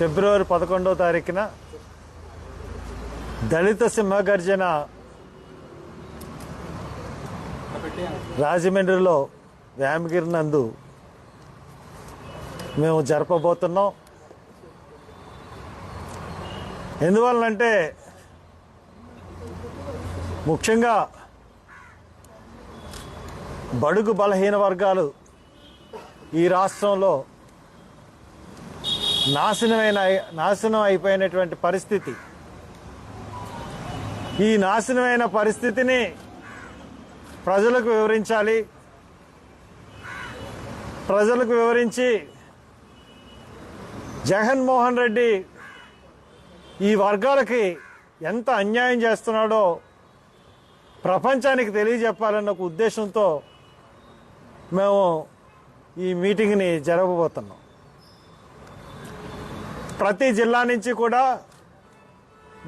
ఫిబ్రవరి పదకొండవ తారీఖున దళిత సింహగర్జన రాజమండ్రిలో వ్యామగిరి నందు మేము జరపబోతున్నాం. ఎందువల్లంటే ముఖ్యంగా బడుగు బలహీన వర్గాలు ఈ రాష్ట్రంలో నాశనమైన నాశనం అయిపోయినటువంటి పరిస్థితి. ఈ నాశనమైన పరిస్థితిని ప్రజలకు వివరించాలి. ప్రజలకు వివరించి జగన్మోహన్ రెడ్డి ఈ వర్గాలకి ఎంత అన్యాయం చేస్తున్నాడో ప్రపంచానికి తెలియజెప్పాలన్న ఒక ఉద్దేశంతో మేము ఈ మీటింగ్ని జరగబోతున్నాం ప్రతి జిల్లా నుంచి కూడా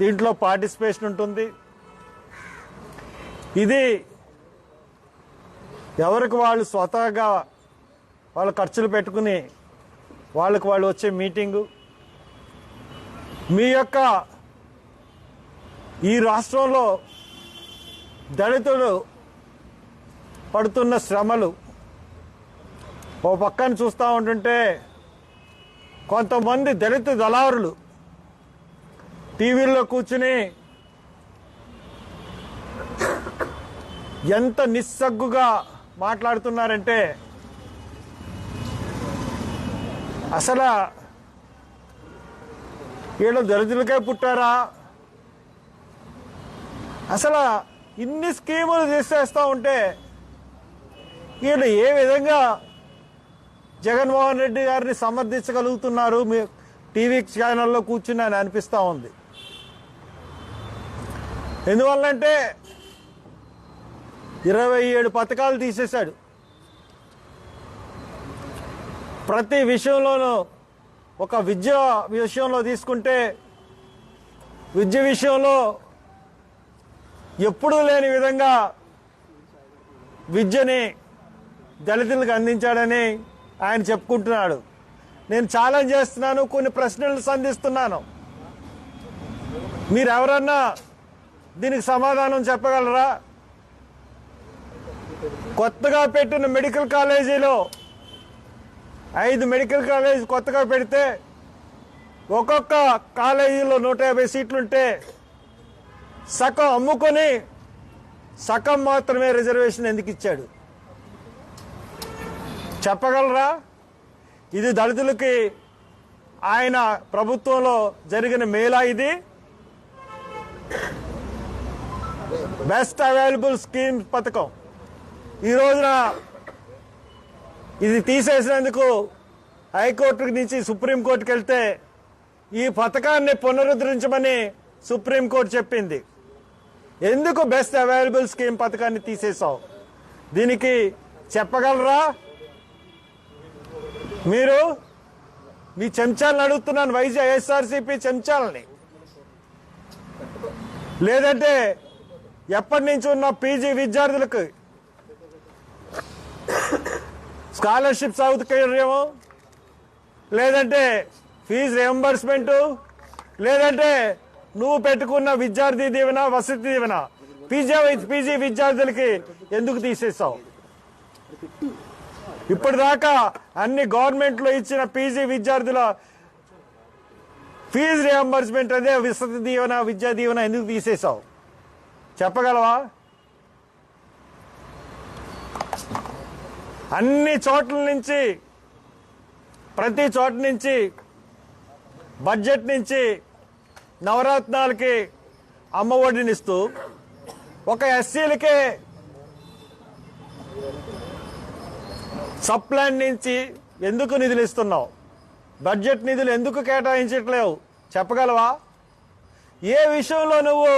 దీంట్లో పార్టిసిపేషన్ ఉంటుంది. ఇది ఎవరికి వాళ్ళు స్వతహాగా వాళ్ళ ఖర్చులు పెట్టుకుని వాళ్ళకి వాళ్ళు వచ్చే మీటింగు. మీ యొక్క ఈ రాష్ట్రంలో దళితులు పడుతున్న శ్రమలు ఓ పక్కన చూస్తూ ఉంటుంటే కొంతమంది దళిత దళారులు టీవీల్లో కూర్చుని ఎంత నిస్సగ్గుగా మాట్లాడుతున్నారంటే అసలు వీళ్ళు దళితులకే పుట్టారా? అసలు ఇన్ని స్కీములు చేసేస్తూ ఉంటే వీళ్ళు ఏ విధంగా జగన్మోహన్ రెడ్డి గారిని సమర్థించగలుగుతున్నారు. మీ టీవీ ఛానల్లో కూర్చుని అని అనిపిస్తూ ఉంది. ఎందువల్లంటే ఇరవై ఏడు పథకాలు తీసేశాడు. ప్రతి విషయంలోనూ ఒక విద్య విషయంలో తీసుకుంటే విద్య విషయంలో ఎప్పుడూ లేని విధంగా విద్యని దళితులకు అందించాడని ఆయన చెప్పుకుంటున్నాడు. నేను ఛాలెంజ్ చేస్తున్నాను కొన్ని ప్రశ్నలు సంధిస్తున్నాను. మీరు ఎవరన్నా దీనికి సమాధానం చెప్పగలరా? కొత్తగా పెట్టిన మెడికల్ కాలేజీలో ఐదు మెడికల్ కాలేజ్ కొత్తగా పెడితే ఒక్కొక్క కాలేజీలో నూట యాభై సీట్లుంటే సగం అమ్ముకొని సగం మాత్రమే రిజర్వేషన్ ఎందుకు ఇచ్చాడు? చెప్పగలరా? ఇది దళితులకి ఆయన ప్రభుత్వంలో జరిగిన మేలా ఇది. బెస్ట్ అవైలబుల్ స్కీమ్ పథకం. ఈ రోజున ఇది తీసేసినందుకు హైకోర్టు నుంచి సుప్రీంకోర్టుకి వెళ్తే ఈ పథకాన్ని పునరుద్ధరించమని సుప్రీంకోర్టు చెప్పింది. ఎందుకు బెస్ట్ అవైలబుల్ స్కీమ్ పథకాన్ని తీసేసావు దీనికి చెప్పగలరా? మీరు మీ చెంచాలను అడుగుతున్నాను వైజాగ్ వైఎస్ఆర్సీపీ చెంచాలని. లేదంటే ఎప్పటి నుంచి ఉన్న పీజీ విద్యార్థులకు స్కాలర్షిప్ సౌకర్యము? లేదంటే ఫీజు రియంబర్స్మెంటు? లేదంటే నువ్వు పెట్టుకున్న విద్యార్థి దీవెన వసతి దీవెన? పీజీ పీజీ విద్యార్థులకి ఎందుకు తీసేస్తావు ఇప్పటిదాకా అన్ని గవర్నమెంట్లో ఇచ్చిన పీజీ విద్యార్థుల ఫీజు రియంబర్స్మెంట్ అదే విసతి దీవెన విద్యా దీవెన ఎందుకు తీసేసావు చెప్పగలవా? అన్ని చోట్ల నుంచి ప్రతి చోట నుంచి బడ్జెట్ నుంచి నవరత్నాలకి అమ్మఒడినిస్తూ ఒక ఎస్సీలకే సప్లాన్ నుంచి ఎందుకు నిధులు ఇస్తున్నావు? బడ్జెట్ నిధులు ఎందుకు కేటాయించట్లేవు? చెప్పగలవా? ఏ విషయంలో నువ్వు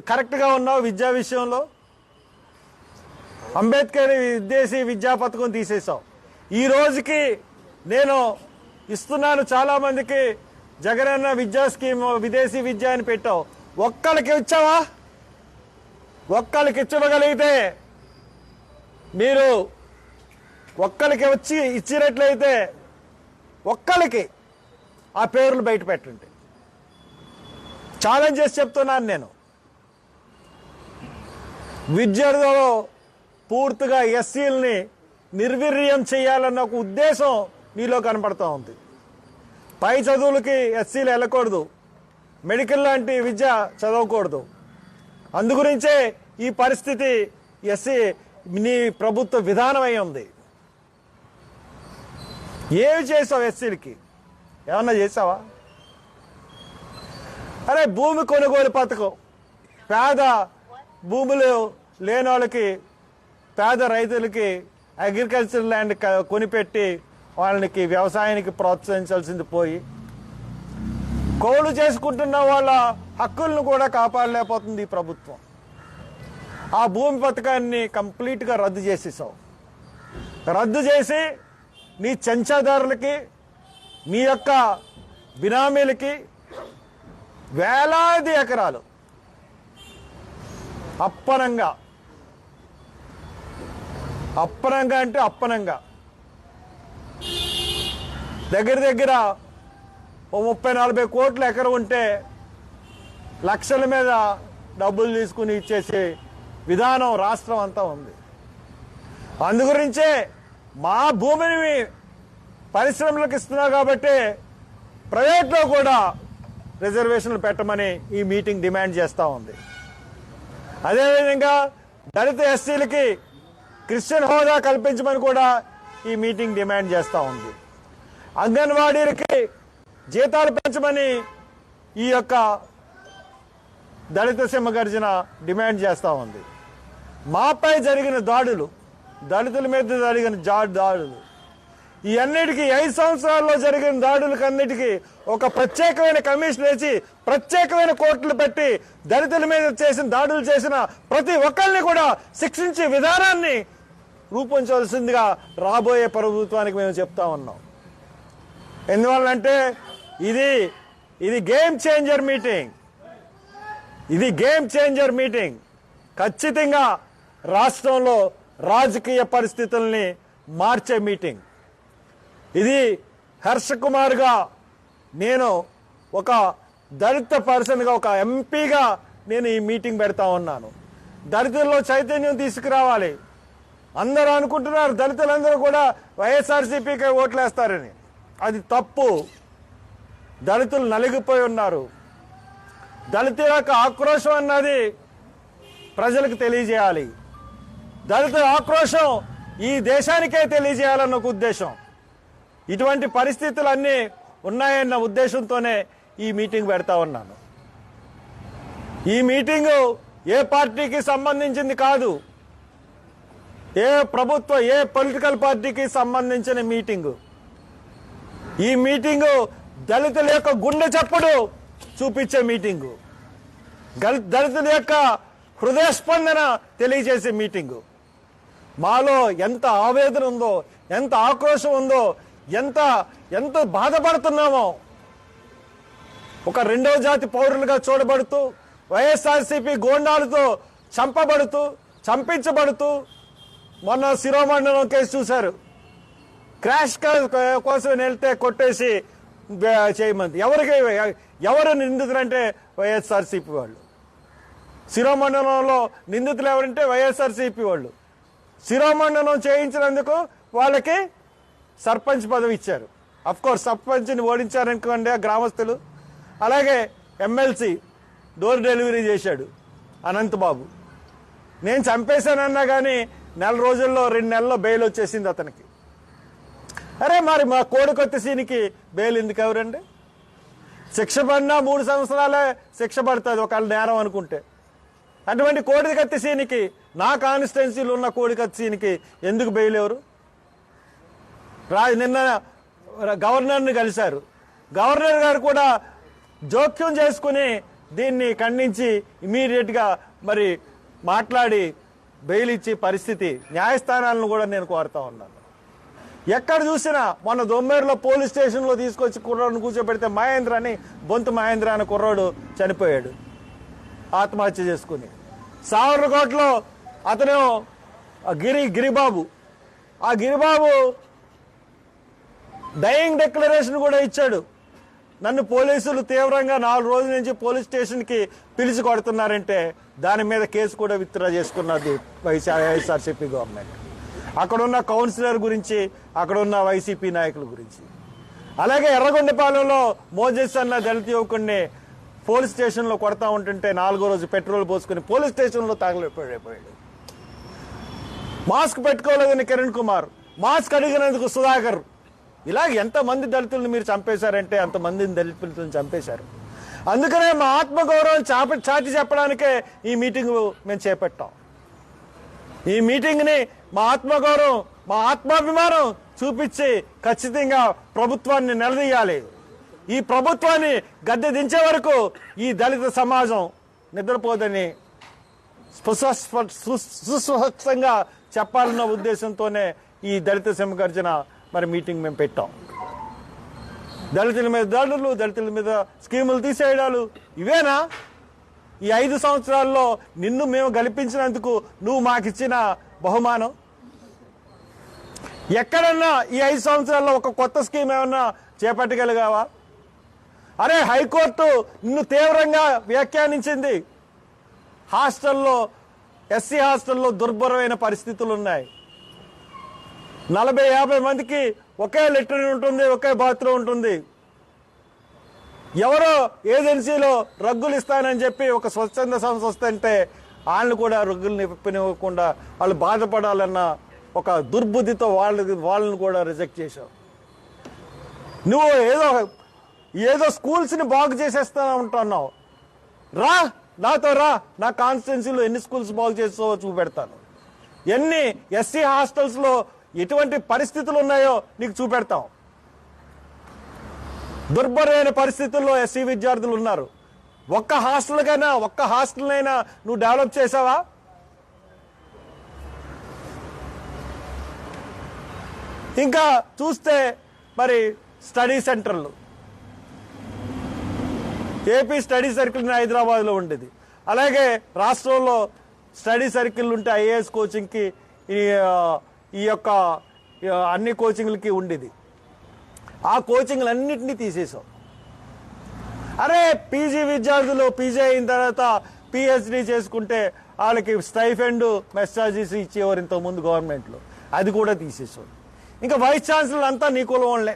కరెక్ట్గా ఉన్నావు విద్యా విషయంలో? అంబేద్కర్ విదేశీ విద్యా పథకం తీసేశావు. ఈ రోజుకి నేను ఇస్తున్నాను చాలా మందికి జగనన్న విద్యా స్కీమ్ విదేశీ విద్య అని పెట్టావు. ఒక్కళ్ళకి ఇచ్చావా? ఒక్కళ్ళకి ఇచ్చగలిగితే మీరు ఒక్కరికి వచ్చి ఇచ్చినట్లయితే ఒక్కరికి ఆ పేర్లు బయట పెట్టండి. ఛాలెంజ్ చేసి చెప్తున్నాను నేను. విద్యార్థులలో పూర్తిగా ఎస్సీలని నిర్వీర్యం చేయాలన్న ఒక ఉద్దేశం నీలో కనపడుతూ ఉంది. పై చదువులకి ఎస్సీలు వెళ్ళకూడదు. మెడికల్ లాంటి విద్య చదవకూడదు. అందుగురించే ఈ పరిస్థితి ఎస్సీ నీ ప్రభుత్వ విధానం ఉంది. ఏమి చేసావు ఎస్సీలకి? ఏమన్నా చేసావా? అరే భూమి కొనుగోలు పథకం. పేద భూములు లేని వాళ్ళకి పేద రైతులకి అగ్రికల్చర్ ల్యాండ్ కొనిపెట్టి వాళ్ళకి వ్యవసాయానికి ప్రోత్సహించాల్సింది పోయి కౌలు చేసుకుంటున్న వాళ్ళ హక్కులను కూడా కాపాడలేకపోతుంది ఈ ప్రభుత్వం. ఆ భూమి పథకాన్ని కంప్లీట్గా రద్దు చేసేసావు. రద్దు చేసి నీ చెంచాదారులకి నీ యొక్క బినామీలకి వేలాది ఎకరాలు అప్పనంగా అప్పనంగా అంటే అప్పనంగా దగ్గర దగ్గర ఓ ముప్పై నలభై కోట్ల ఎకరం ఉంటే లక్షల మీద డబ్బులు తీసుకుని ఇచ్చేసే విధానం రాష్ట్రం అంతా ఉంది. అందు గురించే మా భూమిని పరిశ్రమలకు ఇస్తున్నావు కాబట్టి ప్రైవేట్లో కూడా రిజర్వేషన్లు పెట్టమని ఈ మీటింగ్ డిమాండ్ చేస్తూ ఉంది. అదేవిధంగా దళిత ఎస్సీలకి క్రిస్టియన్ హోదా కల్పించమని కూడా ఈ మీటింగ్ డిమాండ్ చేస్తూ ఉంది. అంగన్వాడీలకి జీతాలు పెంచమని ఈ యొక్క దళిత సింహ గర్జన డిమాండ్ చేస్తూ ఉంది. మాపై జరిగిన దాడులు దళితుల మీద జరిగిన జా దాడులు. ఈ అన్నిటికీ ఐదు సంవత్సరాల్లో జరిగిన దాడులకన్నిటికీ ఒక ప్రత్యేకమైన కమిషన్ వేసి ప్రత్యేకమైన కోర్టులు పెట్టి దళితుల మీద చేసిన దాడులు చేసిన ప్రతి ఒక్కరిని కూడా శిక్షించే విధానాన్ని రూపొంచవలసిందిగా రాబోయే ప్రభుత్వానికి మేము చెప్తా ఉన్నాం. ఎందువల్లంటే ఇది ఇది గేమ్ చేంజర్ మీటింగ్. ఇది గేమ్ చేంజర్ మీటింగ్. ఖచ్చితంగా రాష్ట్రంలో రాజకీయ పరిస్థితుల్ని మార్చే మీటింగ్. ఇది హర్ష కుమార్గా నేను ఒక దళిత పర్సన్గా ఒక ఎంపీగా నేను ఈ మీటింగ్ పెడతా ఉన్నాను. దళితుల్లో చైతన్యం తీసుకురావాలి. అందరూ అనుకుంటున్నారు దళితులందరూ కూడా వైఎస్ఆర్సీపీకే ఓట్లేస్తారని. అది తప్పు. దళితులు నలిగిపోయి ఉన్నారు. దళితుల యొక్క ఆక్రోశం అన్నది ప్రజలకు తెలియజేయాలి. దళితుల ఆక్రోశం ఈ దేశానికే తెలియజేయాలన్న ఒక ఉద్దేశం. ఇటువంటి పరిస్థితులన్నీ ఉన్నాయన్న ఉద్దేశంతోనే ఈ మీటింగ్ పెడతా ఉన్నాను. ఈ మీటింగు ఏ పార్టీకి సంబంధించింది కాదు. ఏ ప్రభుత్వ ఏ పొలిటికల్ పార్టీకి సంబంధించిన మీటింగు. ఈ మీటింగు దళితుల యొక్క గుండె చప్పుడు చూపించే మీటింగు. దళితుల యొక్క హృదయస్పందన తెలియజేసే మీటింగు. మాలో ఎంత ఆవేదన ఉందో ఎంత ఆక్రోశం ఉందో ఎంత ఎంత బాధపడుతున్నామో. ఒక రెండవ జాతి పౌరులుగా చూడబడుతూ వైఎస్ఆర్సీపీ గోండాలతో చంపబడుతూ చంపించబడుతూ మొన్న శిరోమండలం కేసు చూశారు. క్రాష్ కోసం వెళ్తే కొట్టేసి చేయమంది. ఎవరికి ఎవరు నిందితులంటే వైఎస్ఆర్సీపీ వాళ్ళు? శిరోమండలంలో నిందితులు ఎవరంటే వైఎస్ఆర్సీపీ వాళ్ళు. శిరోమండలం చేయించినందుకు వాళ్ళకి సర్పంచ్ పదవి ఇచ్చారు. అఫ్ కోర్స్ సర్పంచ్ని ఓడించారనుకోండి ఆ గ్రామస్తులు. అలాగే ఎమ్మెల్సీ డోర్ డెలివరీ చేశాడు అనంతబాబు. నేను చంపేశానన్నా కానీ నెల రోజుల్లో రెండు నెలల్లో బెయిల్ వచ్చేసింది అతనికి. అరే మరి మా కోడికొత్త సీనికి బెయిల్ ఎందుకు ఎవరండి? శిక్ష పడినా మూడు సంవత్సరాలే శిక్ష పడుతుంది ఒకవేళ నేరం అనుకుంటే. అటువంటి కోడి కత్తి సీనికి నా కాన్స్టిట్యున్సీలో ఉన్న కోడి కత్తి సీనికి ఎందుకు బెయిల్ ఎవరు రా నిన్న గవర్నర్ని కలిశారు. గవర్నర్ గారు కూడా జోక్యం చేసుకుని దీన్ని ఖండించి ఇమీడియట్గా మరి మాట్లాడి బెయిల్ ఇచ్చే పరిస్థితి న్యాయస్థానాలను కూడా నేను కోరుతా ఉన్నాను. ఎక్కడ చూసినా మొన్న దొమ్మేరులో పోలీస్ స్టేషన్లో తీసుకొచ్చి కుర్రాడిని కూర్చోబెడితే మహేంద్ర అని బొంతు మహేంద్ర అనే కుర్రాడు చనిపోయాడు. ఆత్మహత్య చేసుకుని. సావర్లకోటలో అతను గిరి గిరిబాబు. ఆ గిరిబాబు డయింగ్ డిక్లరేషన్ కూడా ఇచ్చాడు. నన్ను పోలీసులు తీవ్రంగా నాలుగు రోజుల నుంచి పోలీస్ స్టేషన్కి పిలిచి కొడుతున్నారంటే దాని మీద కేసు కూడా విత్డ్రా చేసుకున్నది వైఎస్ఆర్సీపీ గవర్నమెంట్. అక్కడ ఉన్న కౌన్సిలర్ గురించి అక్కడ ఉన్న వైసీపీ నాయకుల గురించి. అలాగే ఎర్రగొండపాలెంలో మోజెస్ అన్న దళిత యువకుడిని పోలీస్ స్టేషన్లో కొడతా ఉంటుంటే నాలుగో రోజు పెట్రోల్ పోసుకుని పోలీస్ స్టేషన్లో తగలిపోయాడు మాస్క్ పెట్టుకోలేదని కిరణ్ కుమార్ మాస్క్ అడిగినందుకు సుధాకర్. ఇలా ఎంతమంది దళితులను మీరు చంపేశారంటే అంతమందిని దళితులను చంపేశారు. అందుకనే మా ఆత్మగౌరవం చాప చాటి చెప్పడానికే ఈ మీటింగ్ మేము చేపట్టాం. ఈ మీటింగ్ని మా ఆత్మగౌరవం మా ఆత్మాభిమానం చూపించి ఖచ్చితంగా ప్రభుత్వాన్ని నిలదీయాలి. ఈ ప్రభుత్వాన్ని గద్దె దించే వరకు ఈ దళిత సమాజం నిద్రపోదని స్పష్ట- సుస్పష్టంగా చెప్పాలన్న ఉద్దేశంతోనే ఈ దళిత సింహగర్జన మరి మీటింగ్ మేము పెట్టాం. దళితుల మీద దాడులు దళితుల మీద స్కీములు తీసేయడాలు ఇవేనా? ఈ ఐదు సంవత్సరాల్లో నిన్ను మేము గెలిపించినందుకు నువ్వు మాకిచ్చిన బహుమానం? ఎక్కడన్నా ఈ ఐదు సంవత్సరాల్లో ఒక కొత్త స్కీమ్ ఏమన్నా చేపట్టగలిగావా? అరే హైకోర్టు నిన్ను తీవ్రంగా వ్యాఖ్యానించింది. హాస్టల్లో ఎస్సీ హాస్టల్లో దుర్భరమైన పరిస్థితులు ఉన్నాయి నలభై యాభై మందికి ఒకే లెట్రిన్ ఉంటుంది ఒకే బాత్రూమ్ ఉంటుంది. ఎవరో ఏజెన్సీలో రగ్గులు ఇస్తానని చెప్పి ఒక స్వచ్ఛంద సంస్థ వస్తుంటే వాళ్ళు కూడా రగ్గులు నిప్పనివ్వకుండా వాళ్ళు బాధపడాలన్న ఒక దుర్బుద్ధితో వాళ్ళకి వాళ్ళని కూడా రిజెక్ట్ చేశావు. నువ్వు ఏదో ఏదో స్కూల్స్ని బాగు చేసేస్తా ఉంటున్నావు రా నాతో రా. నా కాన్స్టిట్యున్సీలో ఎన్ని స్కూల్స్ బాగు చేస్తావో చూపెడతాను. ఎన్ని ఎస్సీ హాస్టల్స్లో ఎటువంటి పరిస్థితులు ఉన్నాయో నీకు చూపెడతాం. దుర్భరమైన పరిస్థితుల్లో ఎస్సీ విద్యార్థులు ఉన్నారు. ఒక్క హాస్టల్కైనా ఒక్క హాస్టల్నైనా నువ్వు డెవలప్ చేసావా? ఇంకా చూస్తే మరి స్టడీ సెంటర్లు. ఏపీ స్టడీ సర్కిల్ హైదరాబాద్లో ఉండేది. అలాగే రాష్ట్రంలో స్టడీ సర్కిల్ ఉంటే ఐఏఎస్ కోచింగ్కి ఈ ఈ యొక్క అన్ని కోచింగ్లకి ఉండేది. ఆ కోచింగ్లు అన్నింటినీ తీసేసాం అరే పీజీ విద్యార్థులు పీజీ అయిన తర్వాత పిహెచ్డి చేసుకుంటే వాళ్ళకి స్టైఫెండ్ మెస్సాజెస్ ఇచ్చేవారు ఇంతకుముందు గవర్నమెంట్లో అది కూడా తీసేసాం ఇంకా వైస్ ఛాన్సలర్ అంతా నీ కులవాళ్ళే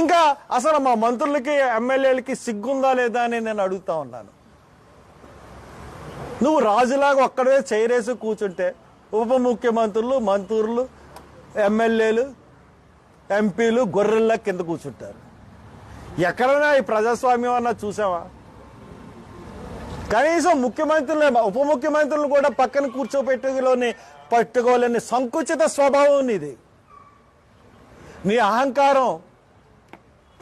ఇంకా అసలు మా మంత్రులకి ఎమ్మెల్యేలకి సిగ్గుందా లేదా అని నేను అడుగుతా ఉన్నాను. నువ్వు రాజులాగా ఒక్కడే చైరేసి కూర్చుంటే ఉప ముఖ్యమంత్రులు మంత్రులు ఎమ్మెల్యేలు ఎంపీలు గొర్రెల్లా కింద కూర్చుంటారు. ఎక్కడైనా ఈ ప్రజాస్వామ్యం అన్నా చూసావా? కనీసం ముఖ్యమంత్రులు ఉప ముఖ్యమంత్రులు కూడా పక్కన కూర్చోబెట్టులోని పట్టుకోలేని సంకుచిత స్వభావం ఇది నీ అహంకారం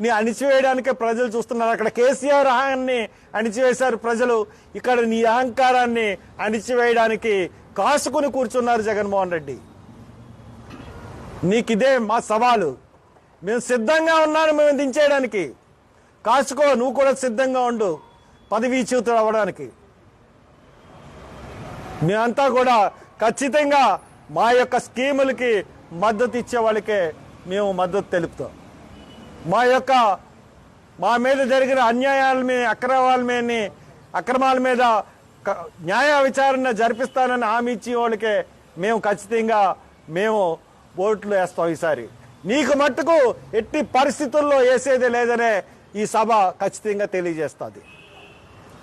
ని అణిచివేయడానికే ప్రజలు చూస్తున్నారు. అక్కడ కేసీఆర్ అహాన్ని అణిచివేశారు ప్రజలు. ఇక్కడ నీ అహంకారాన్ని అణిచివేయడానికి కాసుకుని కూర్చున్నారు జగన్మోహన్ రెడ్డి. నీకిదే మా సవాలు. మేము సిద్ధంగా ఉన్నాను మేము దించేయడానికి. కాసుకో నువ్వు కూడా సిద్ధంగా ఉండు. పదవీ చ్యుతులు అవ్వడానికి. మేమంతా కూడా ఖచ్చితంగా మా యొక్క స్కీములకి మద్దతు ఇచ్చే వాళ్ళకే మేము మద్దతు తెలుపుతాం. మా యొక్క మా మీద జరిగిన అన్యాయాల మీద అక్రమాల మీద అక్రమాల మీద న్యాయ విచారణ జరిపిస్తానని హామీ ఇచ్చి వాళ్ళకే మేము ఖచ్చితంగా మేము ఓట్లు వేస్తాం ఈసారి. నీకు మట్టుకు ఎట్టి పరిస్థితుల్లో వేసేది లేదనే ఈ సభ ఖచ్చితంగా తెలియజేస్తుంది.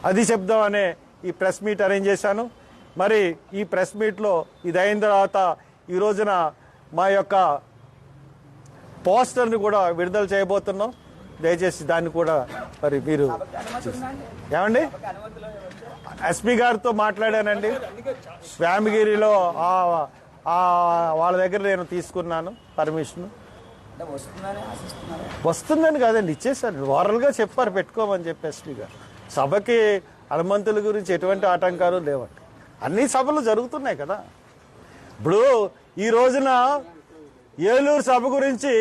అది చెప్దామనే ఈ ప్రెస్ మీట్ అరేంజ్ చేశాను. మరి ఈ ప్రెస్ మీట్లో ఇది అయిన తర్వాత ఈ రోజున మా యొక్క పోస్టర్ని కూడా విడుదల చేయబోతున్నాం. దయచేసి దాన్ని కూడా మరి మీరు ఏమండి? ఎస్పీ గారితో మాట్లాడానండి. స్వామిగిరిలో వాళ్ళ దగ్గర నేను తీసుకున్నాను పర్మిషన్. వస్తుందని కాదండి ఇచ్చేసారు ఓరల్గా చెప్పారు పెట్టుకోమని చెప్పి ఎస్పీ గారు. సభకి హనుమంతుల గురించి ఎటువంటి ఆటంకాలు లేవండి. అన్ని సభలు జరుగుతున్నాయి కదా. ఇప్పుడు ఈ రోజున ఏలూరు సభ గురించి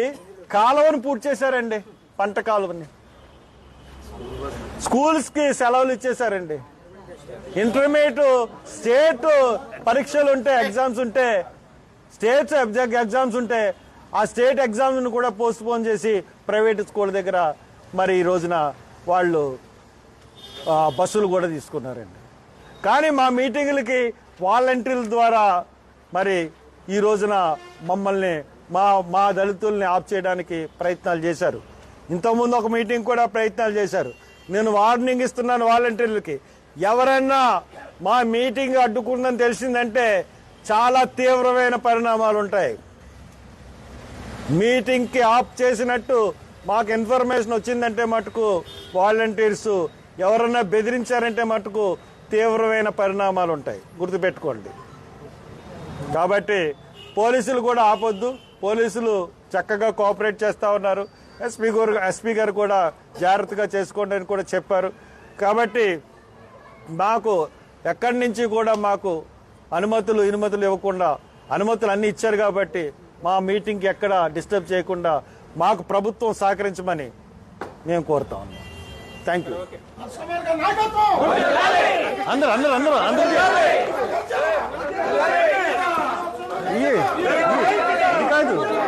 కాలువను పూర్తి చేశారండి పంట కాలువని. స్కూల్స్కి సెలవులు ఇచ్చేశారండి. ఇంటర్మీడియట్ స్టేట్ పరీక్షలు ఉంటే ఎగ్జామ్స్ ఉంటే స్టేట్ ఎగ్జామ్స్ ఉంటే ఆ స్టేట్ ఎగ్జామ్ను కూడా పోస్ట్ పోన్ చేసి ప్రైవేట్ స్కూల్ దగ్గర మరి ఈ రోజున వాళ్ళు బస్సులు కూడా తీసుకున్నారండి. కానీ మా మీటింగులకి వాలంటీర్ల ద్వారా మరి ఈ రోజున మమ్మల్ని మా మా దళితుల్ని ఆప్ చేయడానికి ప్రయత్నాలు చేశారు. ఇంతకుముందు ఒక మీటింగ్ కూడా ప్రయత్నాలు చేశారు. నేను వార్నింగ్ ఇస్తున్నాను వాలంటీర్లకి. ఎవరైనా మా మీటింగ్ అడ్డుకుందని తెలిసిందంటే చాలా తీవ్రమైన పరిణామాలు ఉంటాయి. మీటింగ్కి ఆప్ చేసినట్టు మాకు ఇన్ఫర్మేషన్ వచ్చిందంటే మటుకు వాలంటీర్స్ ఎవరన్నా బెదిరించారంటే మటుకు తీవ్రమైన పరిణామాలు ఉంటాయి. గుర్తుపెట్టుకోండి. కాబట్టి పోలీసులు కూడా ఆపొద్దు. పోలీసులు చక్కగా కోఆపరేట్ చేస్తూ ఉన్నారు. ఎస్పీ గారు ఎస్పీ గారు కూడా జాగ్రత్తగా చేసుకోండి అని కూడా చెప్పారు. కాబట్టి మాకు ఎక్కడి నుంచి కూడా మాకు అనుమతులు ఇనుమతులు ఇవ్వకుండా అనుమతులు అన్ని ఇచ్చారు కాబట్టి మా మీటింగ్కి ఎక్కడ డిస్టర్బ్ చేయకుండా మాకు ప్రభుత్వం సహకరించమని మేము కోరుతా ఉన్నాం. థ్యాంక్ యూ అందరూ అందరూ అందరూ అందరూ. 카드.